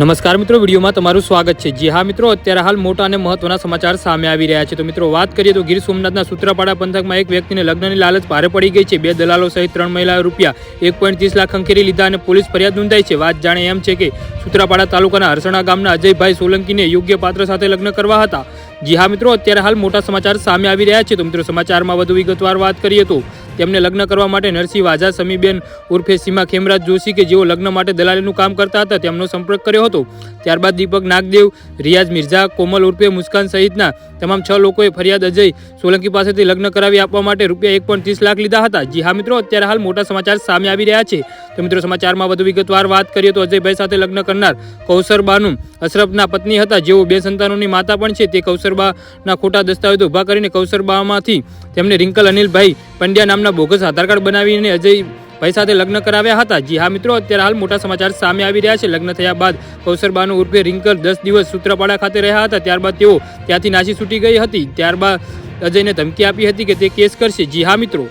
નમસ્કાર મિત્રો, વિડીયોમાં તમારું સ્વાગત છે. જી હા મિત્રો, અત્યારે હાલ મોટા અને મહત્વના સમાચાર સામે આવી રહ્યા છે. તો મિત્રો, વાત કરીએ તો ગીર સોમનાથના સૂત્રાપાડા પંથકમાં એક વ્યક્તિને લગ્નની લાલચ ભારે પડી ગઈ છે. બે દલાલો સહિત ત્રણ મહિલા રૂપિયા એક પોઈન્ટ ત્રીસ લાખ ખંખેરી લીધા અને પોલીસ ફરિયાદ નોંધાઈ છે. વાત જાણે એમ છે કે સૂત્રાપાડા તાલુકાના હરસણા ગામના અજયભાઈ સોલંકીને યોગ્ય પાત્ર સાથે લગ્ન કરવા હતા. જી હા મિત્રો, અત્યારે હાલ મોટા સમાચાર સામે આવી રહ્યા છે. તો મિત્રો, સમાચારમાં વધુ વિગતવાર વાત કરીએ તો તેમને લગ્ન કરવા માટે નરસિંહ વાઝા સમીબેન ઉર્ફે સીમા ખેમરાજ જોશી કે જેઓ લગ્ન માટે દલાલીનું કામ કરતા હતા, તેમનો સંપર્ક કર્યો હતો. ત્યારબાદ દીપક નાગદેવ, રિયાઝ મિર્ઝા, કોમલ ઉર્ફે મુસ્કાન સહિતના તમામ છ લોકોએ ફરિયાદ અજય સોલંકી પાસેથી લગ્ન કરાવી આપવા માટે રૂપિયા એક પોઈન્ટ ત્રીસ લાખ લીધા હતા. જી હા મિત્રો, અત્યારે હાલ મોટા સમાચાર સામે આવી રહ્યા છે. તો મિત્રો, સમાચારમાં વધુ વિગતવાર વાત કરીએ તો અજયભાઈ સાથે લગ્ન કરનાર કૌસર બાનુ અશરફના પત્ની હતા. જેઓ બે સંતાનોની માતા પણ છે. તે કૌશરબાના ખોટા દસ્તાવેજો ઊભા કરીને કૌશરબામાંથી તેમને રિંકલ અનિલભાઈ પંડ્યા નામના બોગસ આધાર કાર્ડ બનાવીને અજય ભાઈ સાથે લગ્ન કરાવ્યા હતા. જી હા મિત્રો, અત્યારે હાલ મોટા સમાચાર સામે આવી રહ્યા છે. લગ્ન થયા બાદ કૌશરબાનો ઉર્ફે રિંકલ દસ દિવસ સૂત્રપાડા ખાતે રહ્યા હતા. ત્યારબાદ તેઓ ત્યાંથી નાસી છૂટી ગઈ હતી. ત્યારબાદ અજયને ધમકી આપી હતી કે તે કેસ કરશે. જી હા મિત્રો.